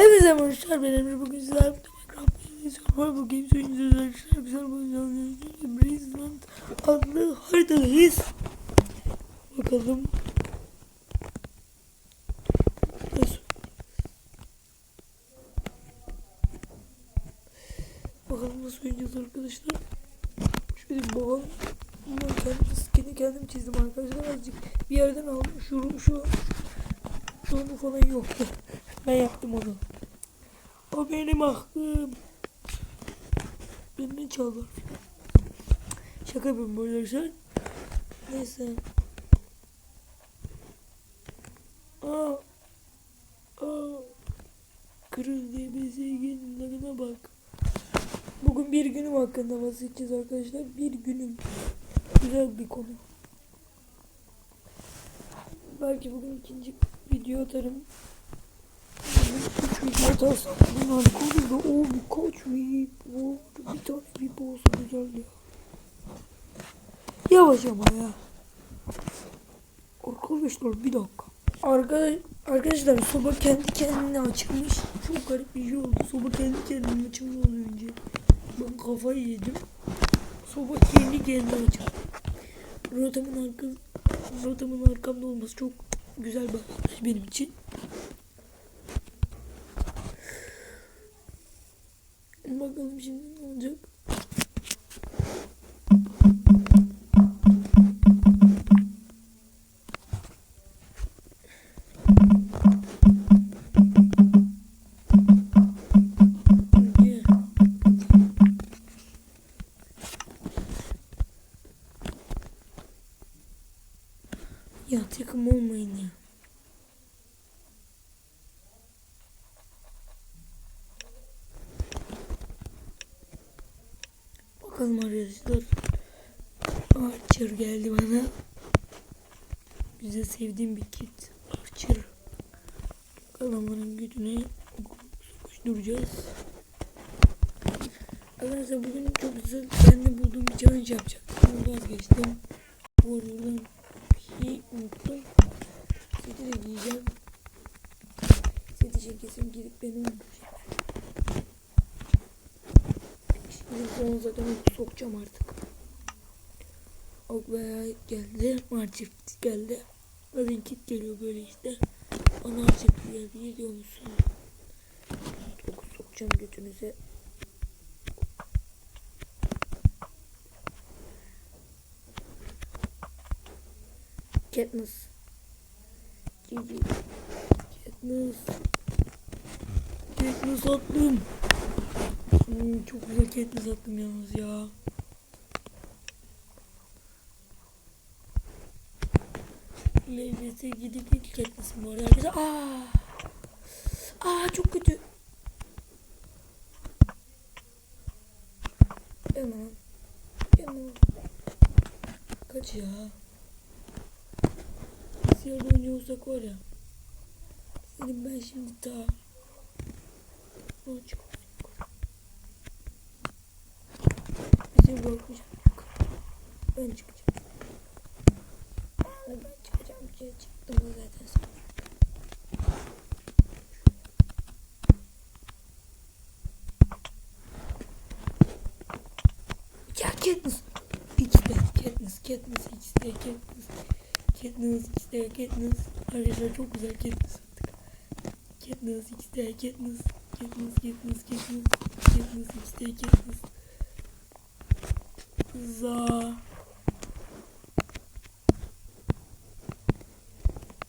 Hepinize arkadaşlar ben Emre. Bugün sizlerle Games oynuyoruz arkadaşlar güzel oynuyoruz Brisland adlı haritadayız. Bakalım. Nasıl? Bakalım nasıl oynayacağız arkadaşlar. Şöyle bir bakalım. Bunları kendim, skin'i kendim çizdim arkadaşlar. Azıcık bir yerden aldım. Şu şu şu bu falan yoktu ben yaptım onu o benim aklım. Benden çaldılar. Şaka yapıyorum böyle arkadaşlar. Neyse. Aa. Aa. Kırıl diye bir sevgililerine bak. Bugün bir günüm hakkında bahsedeceğiz arkadaşlar. Bir günüm. Güzel bir konu. Belki bugün ikinci video atarım. Video atarsam bunlar konusunda o birkaç VIP var. Bir tane VIP olsa güzel ya. Yavaş ama ya. Arkadaşlar bir dakika. Arkadaş, arkadaşlar soba kendi kendine açılmış. Çok garip bir şey oldu. Soba kendi kendine açılmış az önce. Ben kafayı yedim. Soba kendi kendine açıldı. Rotamın arka, rotamın arkamda olması çok güzel bir benim için. Olacak. Yeah. Ya takım olmayın ya. Bakalım arkadaşlar. Archer geldi bana. Bize sevdiğim bir kit. Archer. Kalamanın güdüne koşturacağız. Arkadaşlar bugün çok güzel ben de bulduğum bir challenge yapacaktım. Onu vazgeçtim. Bu arada buradan bir unuttum. Seti de giyeceğim. Seti kesin gidip beni öldürecek. Onu zaten sokacağım artık. Ok veya geldi. Marçift geldi. Zaten kit geliyor böyle işte. Ana çift geldi diyor musun? Ok sokacağım götünüze. Katniss. Gigi. Katniss. Katniss attım. Hmm, çok güzel Katniss attım yalnız ya. LGS gidip ilk Katniss'im bu arada arkadaşlar. Aa. Aa çok kötü. Hemen. Hemen. Kaç ya. Bilgisayarda oynuyorsak var ya. Senin ben şimdi daha. Açık. Bize bakmayacağım. Yok. Ben çıkacağım. Ben çıkacağım. diye Çıktım zaten sonra. Ya Katniss. X'de Katniss, Katniss, X'de Katniss. Katniss, X'de Katniss. Arkadaşlar çok güzel Katniss attık. Katniss, X'de Katniss. Katniss, Katniss, Katniss. Katniss, X'de Katniss. Za.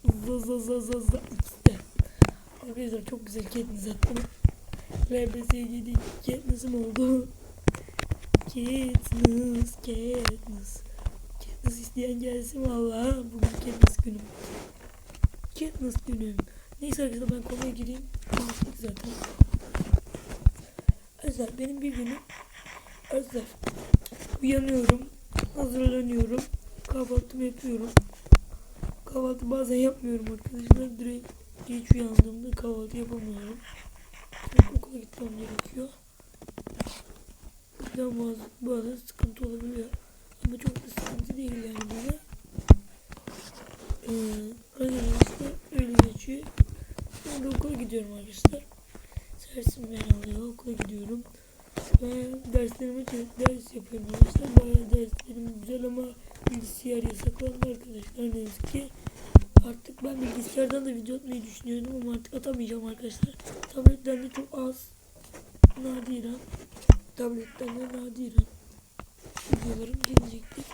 Za za za za za X'de. Arkadaşlar çok güzel Katniss attım. LBS'ye giydik. Katniss'im oldu. Katniss, Katniss. Katniss isteyen gelsin valla. Bugün Katniss günüm. Katniss günüm. Neyse arkadaşlar ben konuya gireyim. Konuştuk zaten. Arkadaşlar benim bir günüm. Arkadaşlar uyanıyorum. Hazırlanıyorum. Kahvaltımı yapıyorum. Kahvaltı bazen yapmıyorum arkadaşlar. Direkt geç uyandığımda kahvaltı yapamıyorum. Çünkü okula gitmem gerekiyor. yüzden bazı, bazen sıkıntı olabiliyor. Ama çok da sıkıntı değil yani bana. Ee, öyle işte öyle geçiyor. De okula gidiyorum arkadaşlar. dersim ben oluyor. Okula gidiyorum. Ve derslerime çok ders yapıyorum arkadaşlar. Bayağı derslerim güzel ama bilgisayar yasaklandı arkadaşlar ne yazık ki. Artık ben bilgisayardan da video atmayı düşünüyordum ama artık atamayacağım arkadaşlar. Tabletten de çok az. Nadiren. Tabletten de nadiren. Videolarım gelecektir.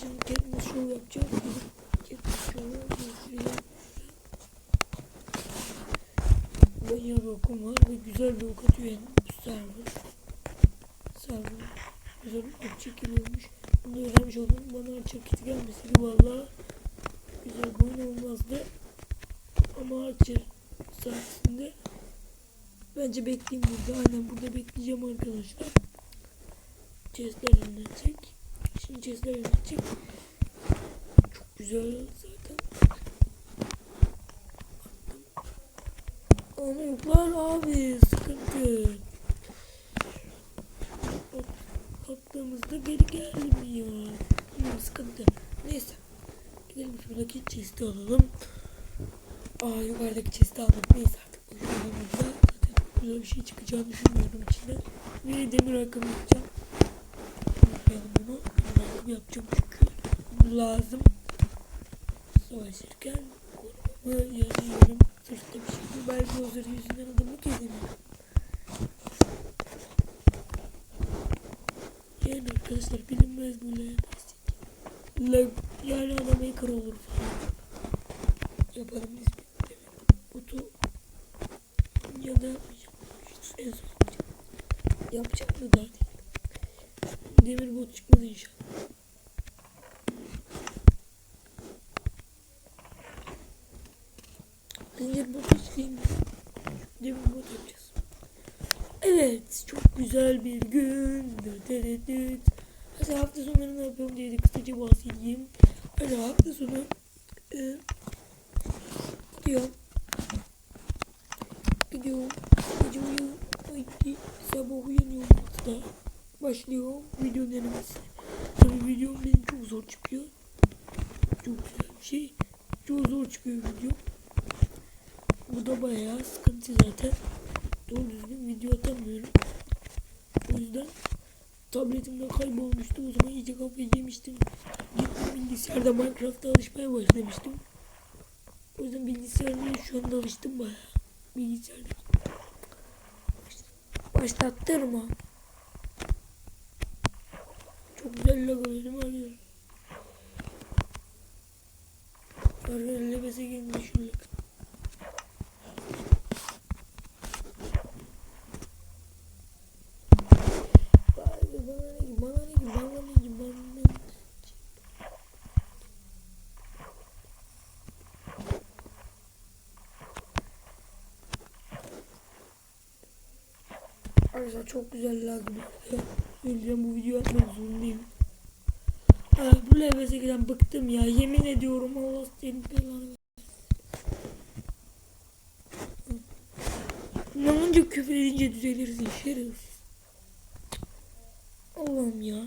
Şimdi kendime show yapacağım. Kendime show yapacağım. Bayağı bir okum var ve güzel bir ok atıyor server. Server. Ok çekiliyormuş. Bunu öğrenmiş oldum. Bana kiti gelmeseydi valla güzel bir oyun olmazdı. Ama Archer sayesinde bence bekleyeyim burada. Aynen burada bekleyeceğim arkadaşlar. Chestler çek. Şimdi chestler çek. Çok güzel zaten. Ama yoklar abi sıkıntı. Chest'i alalım. Aa yukarıdaki chest'i aldık. Neyse artık videomuzda zaten güzel bir şey çıkacağını düşünmüyorum içinden. Ve demir ayakkabı yapacağım. Unutmayalım bunu. Demir ayakkabı yapacağım çünkü bu lazım. Savaşırken korumamı yazıyorum. Sırtta bir şey. Belki o zırh yüzünden adamı kesemiyorum. Yani arkadaşlar bilinmez böyle. Lag, yani adam hacker olur falan. Yapalım biz bir Oto ya da yapmayacağım. Yapacağım. Da daha değil. Demir bot çıkmadı inşallah. Zincir bot hiç değil mi? Demir bot yapacağız. Evet, çok güzel bir gün. Hadi hafta sonları ne yapıyorum diye de kısaca bahsedeyim. Hadi hafta sonu e, gidiyorum. Gidiyorum. Gece uyu, haydi, sabah uyanıyorum hatta. Başlıyorum video denemesi. Tabii videom benim çok zor çıkıyor. Çok güzel bir şey. Çok zor çıkıyor video. Bu da bayağı sıkıntı zaten. Doğru düzgün video atamıyorum. O yüzden tabletimde kaybolmuştu. O zaman iyice kafayı yemiştim. Gittim bilgisayarda Minecraft'a alışmaya başlamıştım. O yüzden bilgisayarda şu anda alıştım bayağı. Bilgisayarda. Başlattırma. Çok güzel lag alıyorum arıyorum. Arkadaşlar lebese gelmiş şu lag. Vay be, bana ne ki, bana ne ki, bana ne ki, bana ne ki. Arkadaşlar çok güzel lag bir Söyleyeceğim bu videoyu atmak zorundayım. Aa, bu levese giden bıktım ya. Yemin ediyorum Allah senin belanı versin. Nanınca küfür edince düzelirsin şerefsiz. Allah'ım ya.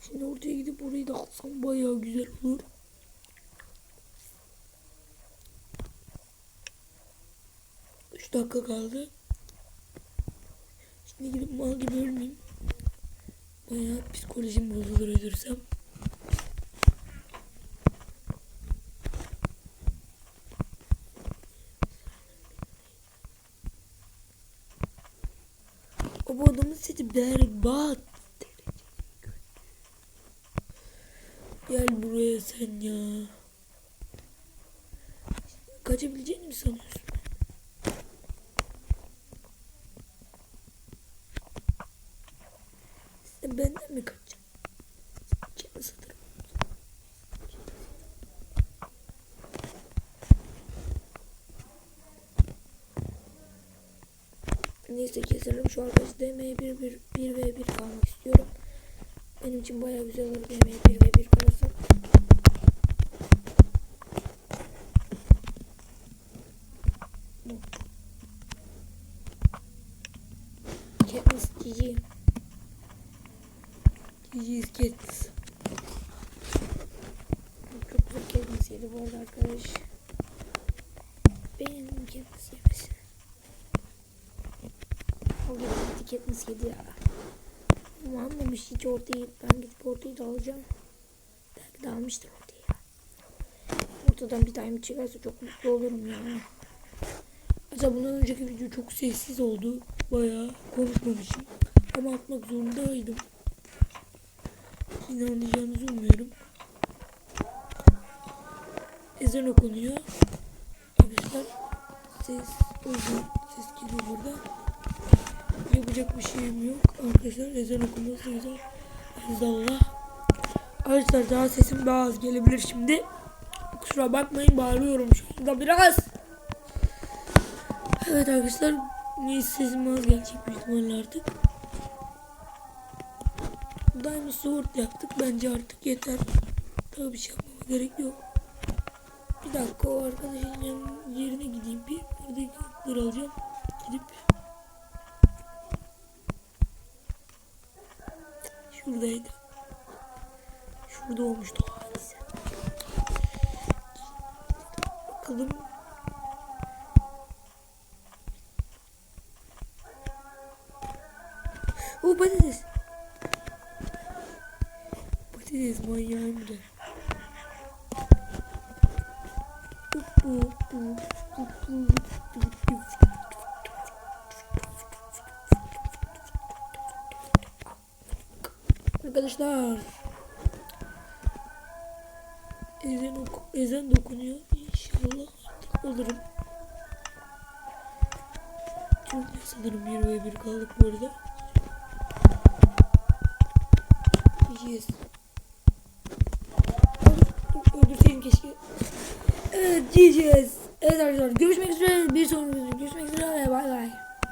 Şimdi ortaya gidip orayı da alsam bayağı güzel olur. Dakika kaldı. Şimdi gidip mal gibi ölmeyeyim. Bayağı psikolojim bozulur ölürsem. O bu adamın sesi berbat. Gel buraya sen ya. Kaçabileceğini mi sanıyorsun? Sen benden mi kaçacaksın? Canı satırım. Neyse keselim şu arkadaş DM'ye 1 1 1 ve 1 kalmak istiyorum. Benim için bayağı güzel olur DM'ye 1 ve 1 kalırsa. Katniss GG. GG is Katniss. Çok güzel Katniss yedi bu arada arkadaş. Benim Katniss yemesin. O gitti Katniss yedi ya. Ama almamış hiç ortayı. Ben gidip ortayı da alacağım. Belki de almıştır ortayı ya. Ortadan bir tane çıkarsa çok mutlu olurum ya. Acaba bundan önceki video çok sessiz oldu. Bayağı konuşmamışım. Ama atmak zorundaydım. Yine anlayacağınızı umuyorum. Ezan okunuyor. Arkadaşlar ses uzun ses geliyor burada. Yapacak bir şeyim yok. Arkadaşlar ezan okunması güzel. Allah. Arkadaşlar daha sesim daha az gelebilir şimdi. Kusura bakmayın bağırıyorum şu anda biraz. Evet arkadaşlar neyse sesim az gelecek büyük ihtimalle artık. Diamond yaptık. Bence artık yeter. Daha bir şey yapmama gerek yok. Bir dakika o arkadaşın yerine gideyim bir. Buradaki alacağım. Gidip Şuradaydı. Şurada olmuştu hadise. Bakalım. O patates. Patates manyağım da. Arkadaşlar ezan, ezan dokunuyor. İnşallah artık alırım. Çok sanırım 1 ve 1 kaldık bu arada. Yes. Öldürseydim keşke. Evet diyeceğiz. Evet arkadaşlar görüşmek üzere bir sonraki